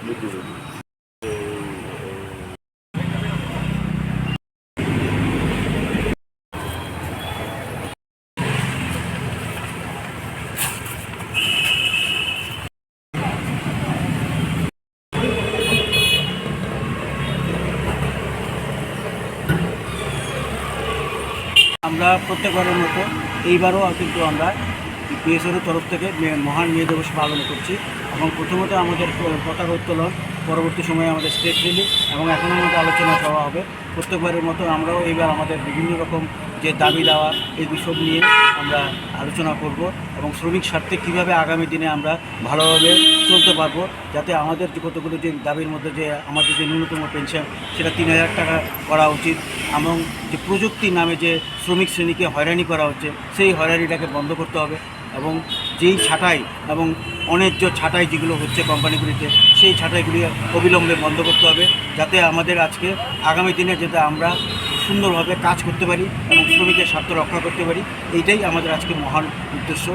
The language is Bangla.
আমরা প্রত্যেকবারের মতো এইবারও কিন্তু আমরা পিএসওর তরফ থেকে মহান মে দিবস পালন করছি এবং প্রথমত আমাদের পতাকা উত্তোলন, পরবর্তী সময়ে আমাদের স্টেট রিলি এবং এখন আমাদের আলোচনা সভা হবে। প্রত্যেকবারের মতো আমরাও এইবার আমাদের বিভিন্ন রকম যে দাবি দেওয়া, এই বিষয় নিয়ে আমরা আলোচনা করব এবং শ্রমিক স্বার্থে কীভাবে আগামী দিনে আমরা ভালোভাবে চলতে পারব যাতে আমাদের যে কতগুলো যে দাবির মধ্যে যে আমাদের যে ন্যূনতম পেনশন সেটা তিন হাজার টাকা করা উচিত এবং যে প্রযুক্তি নামে যে শ্রমিক শ্রেণীকে হয়রানি করা হচ্ছে, সেই হয়রানিটাকে বন্ধ করতে হবে। এবং যেই ছাঁটাই এবং অন্যায্য ছাঁটাই যেগুলো হচ্ছে কোম্পানিগুলিতে, সেই ছাঁটাইগুলি অবিলম্বে বন্ধ করতে হবে যাতে আমাদের আজকে আগামী দিনে যাতে আমরা সুন্দরভাবে কাজ করতে পারি এবং শ্রমিকের স্বার্থ রক্ষা করতে পারি। এইটাই আমাদের আজকে মহান উদ্দেশ্য।